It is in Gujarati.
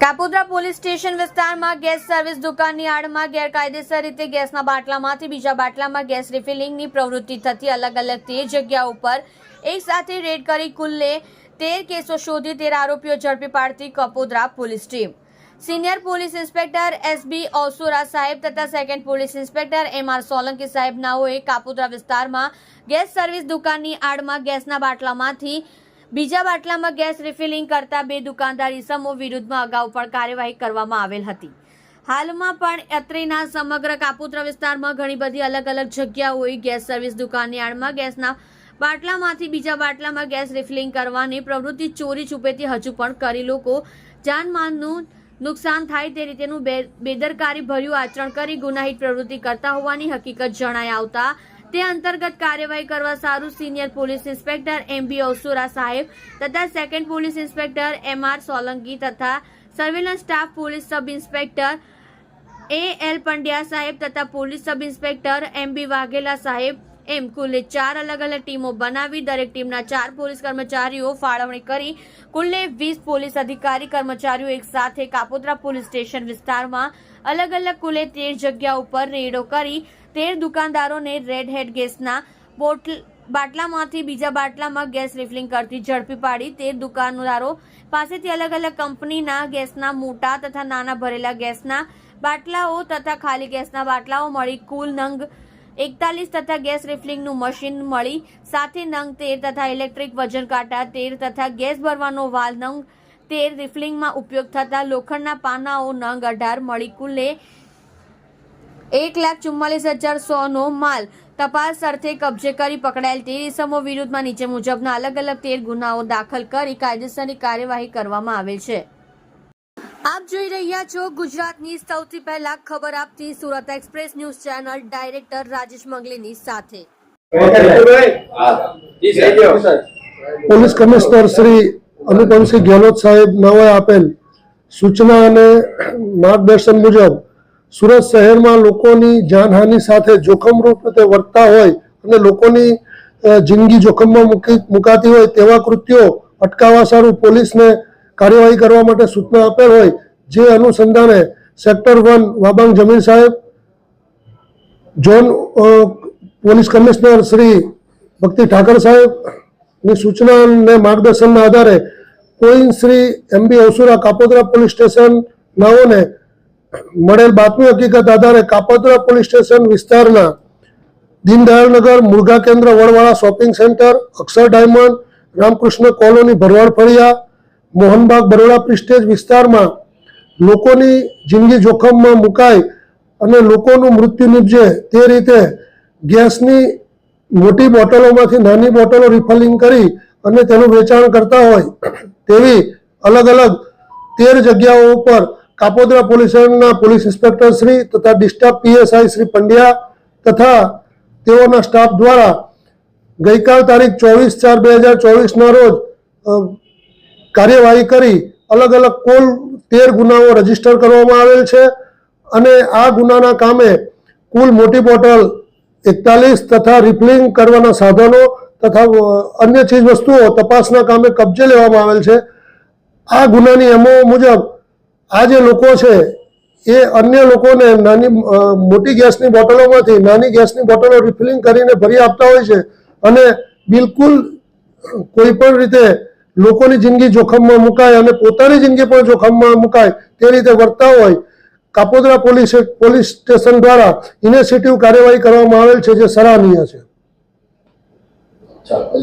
કાપોદ્રા પોલીસ સ્ટેશન વિસ્તારમાં ગેસ સર્વિસ દુકાનની આડમાં ગેરકાયદેસર રીતે ગેસના બાટલામાંથી બીજા બાટલામાં ગેસ રિફિલિંગની પ્રવૃત્તિ થતી અલગ અલગ તેર જગ્યા ઉપર એક સાથે રેડ કરી કુલ્લે તેર કેસો શોધી તેર આરોપીઓ ઝડપી પાડતી Kapodra police team. Senior police inspector S B Osura સાહેબ તથા second police inspector M R Solanki સાહેબ નાઓએ કાપોદ્રા વિસ્તારમાં ગેસ સર્વિસ દુકાનની આડમાં ગેસના બાટલામાંથી બીજા બાટલામાં ગેસ રિફિલિંગ કરતા બે દુકાનદાર ઇસમો વિરુદ્ધમાં અગાઉ પણ કાર્યવાહી કરવામાં આવેલ હતી. હાલમાં પણ અત્રેના સમગ્ર કાપોદ્રા વિસ્તારમાં ઘણી બધી અલગ અલગ જગ્યાઓએ ગેસ સર્વિસ દુકાનની આડમાં ગેસના બાટલામાંથી બીજા બાટલામાં ગેસ રિફિલિંગ કરવાની પ્રવૃત્તિ ચોરી છુપેથી હજુ પણ કરી લોકો જાનમાલનું નુકસાન થાય તે રીતેનું બેદરકારી ભર્યું આચરણ કરી ગુનાહિત પ્રવૃત્તિ કરતા હોવાની હકીકત જણાઈ આવતા તે અંતર્ગત કાર્યવાહી કરવા સારું senior police inspector M B Osura સાહેબ તથા second police inspector M R Solanki તથા surveillance staff police sub inspector A L Pandya સાહેબ તથા police sub inspector M B Vaghela સાહેબ એમ કુલે ચાર અલગ અલગ ટીમો બનાવી દરેક ટીમના ચાર પોલીસ કર્મચારીઓ ફાળવણી કરી. કુલે વીસ પોલીસ અધિકારી કર્મચારીઓ એક સાથે કાપોદ્રા પોલીસ સ્ટેશન વિસ્તારમાં અલગ અલગ કુલે તેર જગ્યા ઉપર રેડો કરી. તેર દુકાનદારોને રેડ હેડ ગેસના બોટલ બાટલામાંથી બીજા બાટલામાં ગેસ રિફિલિંગ કરતી ઝડપી પાડી. તેર દુકાનદારો પાસેથી અલગ અલગ કંપનીના ગેસના મોટા તથા નાના ભરેલા ગેસના બાટલાઓ તથા ખાલી ગેસના બાટલાઓ મળી કુલ નંગ એકતાલીસ તથા ગેસ રિફિલિંગનું મશીન મળી. સાથે નંગ તેર તથા ઇલેક્ટ્રિક વજન કાંટા, તેર તથા ગેસ ભરવાનો વાલ નંગ તેર રિફિલિંગમાં ઉપયોગ થતા લોખંડના પાનાઓ નંગ અઢાર મળી કુલે એક લાખ ચુમ્માલીસ હજાર સોનો માલ. તપાસ અર્થે કબજે કરી પકડાયેલ તેર ઇસમો વિરુદ્ધમાં નીચે મુજબના અલગ અલગ તેર ગુનાઓ દાખલ કરી કાયદેસરની કાર્યવાહી કરવામાં આવેલ છે. આપ જોઈ રહ્યા છો ગુજરાતની સૌથી પહેલા ખબર આપતી Surat express news channel director Rajesh મંગલીની સાથે. પોલીસ કમિશનર શ્રી અનુપમસિંહ ગેહલોત સાહેબ નાઓએ આપેલ સૂચના અને માર્ગદર્શન મુજબ સુરત શહેરમાં લોકોની જાનહાનિ સાથે જોખમરૂપ રીતે વર્તતા હોય અને લોકોની જિંદગી જોખમમાં મૂકી, મુકાતી હોય તેવા કૃત્યો અટકાવવા સારું પોલીસને કાર્યવાહી કરવા માટે સૂચના આપેલ હોય જે અનુસંધાને સેક્ટર વન વાબાંગ જમીન સાહેબ ઝોન પોલીસ કમિશનર શ્રી ભક્તિ ઠાકર સાહેબની સૂચના અને માર્ગદર્શનના આધારે કોઈ Shri M B Osura Kapodra police station નાઓને મળેલ બાતમી હકીકત આધારે કાપોદરા પોલીસ સ્ટેશન વિસ્તારના દીનદયાળનગર મુરઘા કેન્દ્ર, Vadvala shopping centre, Akshar diamond, Ramkrishna colony, Bharwad Faliya Mohanbaug Baroda prestige વિસ્તારમાં લોકોની જિંદગી જોખમમાં મુકાય અને લોકોનું મૃત્યુ નીપજે તે રીતે ગેસની મોટી બોટલોમાંથી નાની બોટલો રિફલિંગ કરી અને તેનું વેચાણ કરતા હોય તેવી અલગ અલગ તેર જગ્યાઓ ઉપર કાપોદ્રા પોલીસના પોલીસ ઇન્સ્પેક્ટર શ્રી તથા ડિસ્ટાફ પીએસઆઈ શ્રી પંડ્યા તથા તેઓના સ્ટાફ દ્વારા ગઈકાલ તારીખ ચોવીસ ચાર બે હજાર ચોવીસના રોજ કાર્યવાહી કરી અલગ અલગ કુલ તેર ગુનાઓ રજિસ્ટર કરવામાં આવેલ છે. અને આ ગુનાના કામે કુલ મોટી બોટલ એકતાલીસ તથા રિફિલિંગ કરવાના સાધનો તથા અન્ય ચીજ વસ્તુઓ તપાસના કામે કબજે લેવામાં આવેલ છે. આ ગુનાની એમઓ મુજબ આ જે લોકો છે એ અન્ય લોકોને નાની મોટી ગેસની બોટલોમાંથી નાની ગેસની બોટલો રિફિલિંગ કરીને ભરી આપતા હોય છે. અને બિલકુલ કોઈ પણ રીતે લોકોની જિંદગી જોખમમાં મુકાય અને પોતાની જિંદગી પણ જોખમમાં મુકાય તે રીતે વર્તા હોય, કાપોદરા પોલીસ પોલીસ સ્ટેશન દ્વારા ઇનિશિયેટિવ કાર્યવાહી કરવામાં આવેલ છે જે સરાહનીય છે.